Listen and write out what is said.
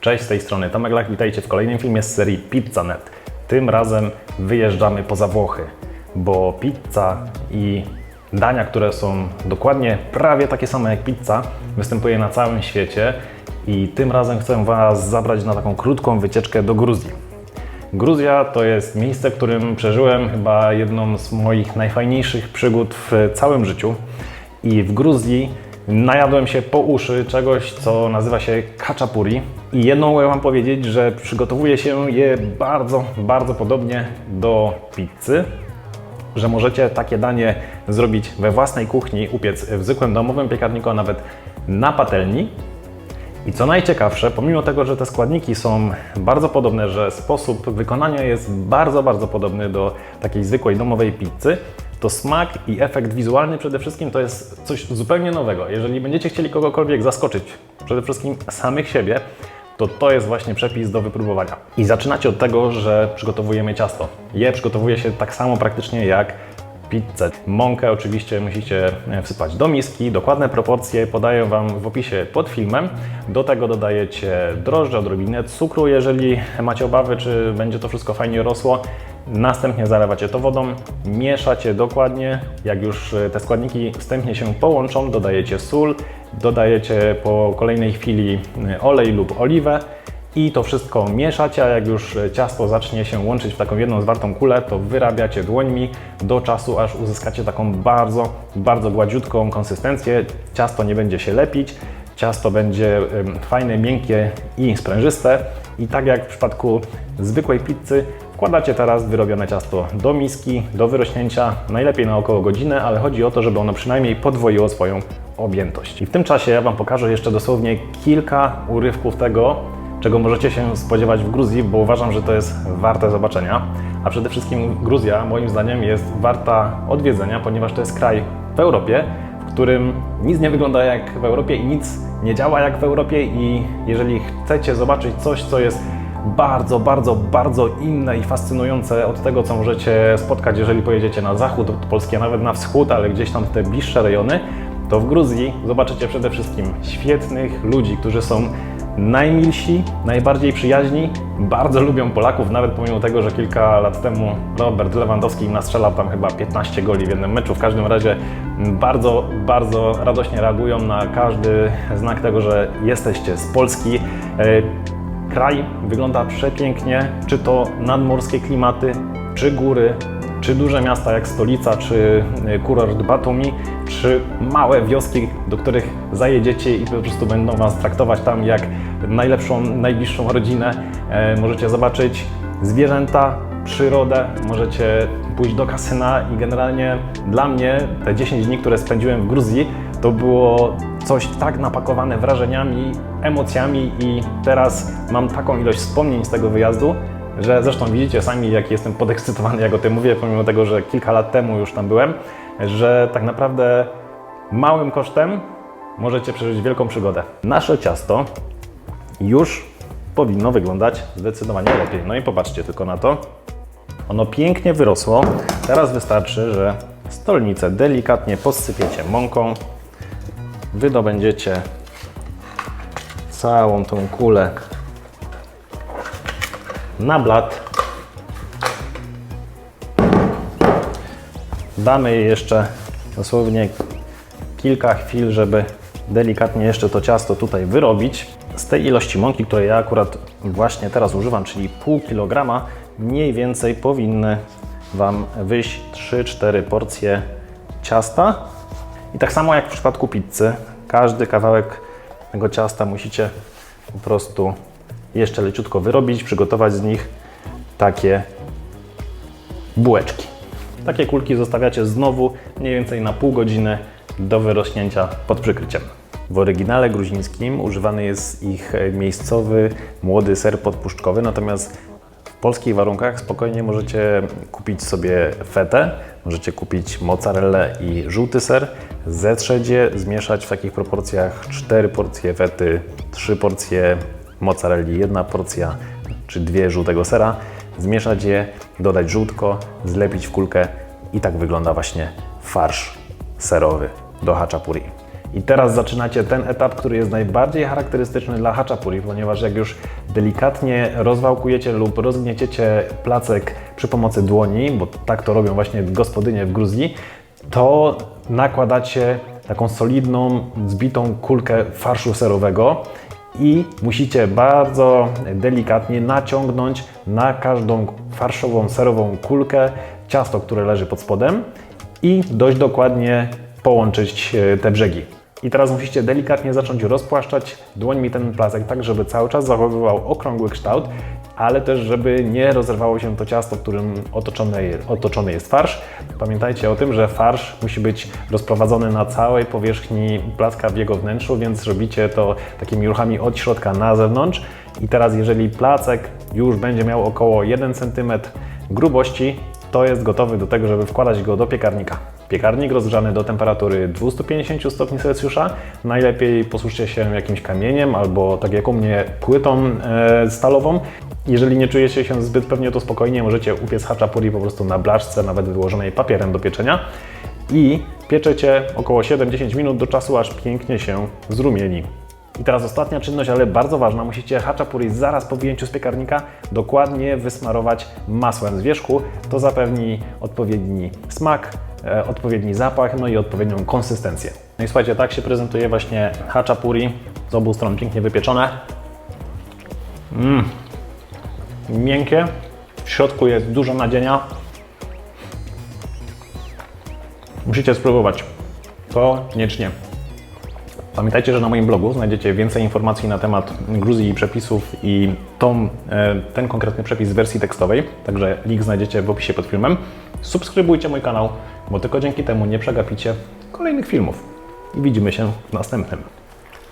Cześć, z tej strony Tomek Lach, witajcie w kolejnym filmie z serii Pizza.net. Tym razem wyjeżdżamy poza Włochy, bo pizza i dania, które są dokładnie prawie takie same jak pizza, występuje na całym świecie i tym razem chcę Was zabrać na taką krótką wycieczkę do Gruzji. Gruzja to jest miejsce, w którym przeżyłem chyba jedną z moich najfajniejszych przygód w całym życiu. I w Gruzji najadłem się po uszy czegoś, co nazywa się kaczapuri. I jedną mogę Wam powiedzieć, że przygotowuje się je bardzo, bardzo podobnie do pizzy że możecie takie danie zrobić we własnej kuchni, upiec w zwykłym domowym piekarniku, a nawet na patelni. I co najciekawsze, pomimo tego, że te składniki są bardzo podobne, że sposób wykonania jest bardzo, bardzo podobny do takiej zwykłej domowej pizzy, to smak i efekt wizualny przede wszystkim to jest coś zupełnie nowego. Jeżeli będziecie chcieli kogokolwiek zaskoczyć, przede wszystkim samych siebie, to to jest właśnie przepis do wypróbowania. I zaczynacie od tego, że przygotowujemy ciasto. Je przygotowuje się tak samo praktycznie jak pizzę. Mąkę oczywiście musicie e, wsypać do miski, dokładne proporcje podaję Wam w opisie pod filmem. Do tego dodajecie drożdże, odrobinę cukru, jeżeli macie obawy, czy będzie to wszystko fajnie rosło. Następnie zalewacie to wodą, mieszacie dokładnie. Jak już e, te składniki wstępnie się połączą, dodajecie sól, dodajecie po kolejnej chwili e, olej lub oliwę i to wszystko mieszacie, a jak już ciasto zacznie się łączyć w taką jedną zwartą kulę, to wyrabiacie dłońmi do czasu, aż uzyskacie taką bardzo, bardzo gładziutką konsystencję. Ciasto nie będzie się lepić, ciasto będzie fajne, miękkie i sprężyste. I tak jak w przypadku zwykłej pizzy, wkładacie teraz wyrobione ciasto do miski, do wyrośnięcia, najlepiej na około godzinę, ale chodzi o to, żeby ono przynajmniej podwoiło swoją objętość. I w tym czasie ja Wam pokażę jeszcze dosłownie kilka urywków tego, czego możecie się spodziewać w Gruzji, bo uważam, że to jest warte zobaczenia. A przede wszystkim Gruzja, moim zdaniem, jest warta odwiedzenia, ponieważ to jest kraj w Europie, w którym nic nie wygląda jak w Europie i nic nie działa jak w Europie. I jeżeli chcecie zobaczyć coś, co jest bardzo, bardzo, bardzo inne i fascynujące od tego, co możecie spotkać, jeżeli pojedziecie na zachód od Polski, a nawet na wschód, ale gdzieś tam w te bliższe rejony, to w Gruzji zobaczycie przede wszystkim świetnych ludzi, którzy są najmilsi, najbardziej przyjaźni, bardzo lubią Polaków, nawet pomimo tego, że kilka lat temu Robert Lewandowski im nastrzelał tam chyba 15 goli w jednym meczu. W każdym razie bardzo, bardzo radośnie reagują na każdy znak tego, że jesteście z Polski. E, Kraj wygląda przepięknie, czy to nadmorskie klimaty, czy góry, czy duże miasta jak stolica, czy y, kurort Batumi, czy małe wioski, do których zajedziecie i po prostu będą Was traktować tam jak najlepszą, najbliższą rodzinę. E, Możecie zobaczyć zwierzęta, przyrodę, możecie pójść do kasyna i generalnie dla mnie te 10 dni, które spędziłem w Gruzji, to było coś tak napakowane wrażeniami, emocjami i teraz mam taką ilość wspomnień z tego wyjazdu, że zresztą widzicie sami, jak jestem podekscytowany, jak o tym mówię, pomimo tego, że kilka lat temu już tam byłem, że tak naprawdę małym kosztem możecie przeżyć wielką przygodę. Nasze ciasto już powinno wyglądać zdecydowanie lepiej. No i popatrzcie tylko na to. Ono pięknie wyrosło. Teraz wystarczy, że stolnicę delikatnie posypiecie mąką, wydobędziecie całą tą kulę na blat. Damy jej jeszcze dosłownie kilka chwil, żeby delikatnie jeszcze to ciasto tutaj wyrobić. Z tej ilości mąki, której ja akurat właśnie teraz używam, czyli pół kilograma, mniej więcej powinny Wam wyjść 3-4 porcje ciasta. I tak samo jak w przypadku pizzy, każdy kawałek tego ciasta musicie po prostu jeszcze leciutko wyrobić, przygotować z nich takie bułeczki. Takie kulki zostawiacie znowu mniej więcej na pół godziny do wyrośnięcia pod przykryciem. W oryginale gruzińskim używany jest ich miejscowy młody ser podpuszczkowy, natomiast polskich warunkach spokojnie możecie kupić sobie fetę, możecie kupić mozzarellę i żółty ser, zetrzeć je, zmieszać w takich proporcjach 4 porcje fety, 3 porcje mozzarelli, jedna porcja czy dwie żółtego sera, zmieszać je, dodać żółtko, zlepić w kulkę i tak wygląda właśnie farsz serowy do haczapuri. I teraz zaczynacie ten etap, który jest najbardziej charakterystyczny dla haczapuri, ponieważ jak już delikatnie rozwałkujecie lub rozgnieciecie placek przy pomocy dłoni, bo tak to robią właśnie gospodynie w Gruzji, to nakładacie taką solidną, zbitą kulkę farszu serowego i musicie bardzo delikatnie naciągnąć na każdą farszową, serową kulkę ciasto, które leży pod spodem i dość dokładnie połączyć e, te brzegi. I teraz musicie delikatnie zacząć rozpłaszczać dłońmi ten placek, tak żeby cały czas zachowywał okrągły kształt, ale też żeby nie rozerwało się to ciasto, którym otoczony, otoczony jest farsz. Pamiętajcie o tym, że farsz musi być rozprowadzony na całej powierzchni placka w jego wnętrzu, więc robicie to takimi ruchami od środka na zewnątrz. I teraz jeżeli placek już będzie miał około 1 cm grubości, to jest gotowy do tego, żeby wkładać go do piekarnika. Piekarnik rozgrzany do temperatury 250 stopni Celsjusza. Najlepiej posłużcie się jakimś kamieniem albo tak jak u mnie płytą e, stalową. Jeżeli nie czujecie się zbyt pewnie, to spokojnie możecie upiec haczapuri po prostu na blaszce, nawet wyłożonej papierem do pieczenia. I pieczecie około 7-10 minut do czasu, aż pięknie się zrumieni. I teraz ostatnia czynność, ale bardzo ważna. Musicie haczapuri zaraz po wyjęciu z piekarnika dokładnie wysmarować masłem z wierzchu. To zapewni odpowiedni smak, odpowiedni zapach, no i odpowiednią konsystencję. No i słuchajcie, tak się prezentuje właśnie haczapuri. Z obu stron pięknie wypieczone. Mm. Miękkie. W środku jest dużo nadzienia. Musicie spróbować. Koniecznie. Pamiętajcie, że na moim blogu znajdziecie więcej informacji na temat Gruzji i przepisów i tą, e, ten konkretny przepis w wersji tekstowej, także link znajdziecie w opisie pod filmem. Subskrybujcie mój kanał, bo tylko dzięki temu nie przegapicie kolejnych filmów. I widzimy się w następnym.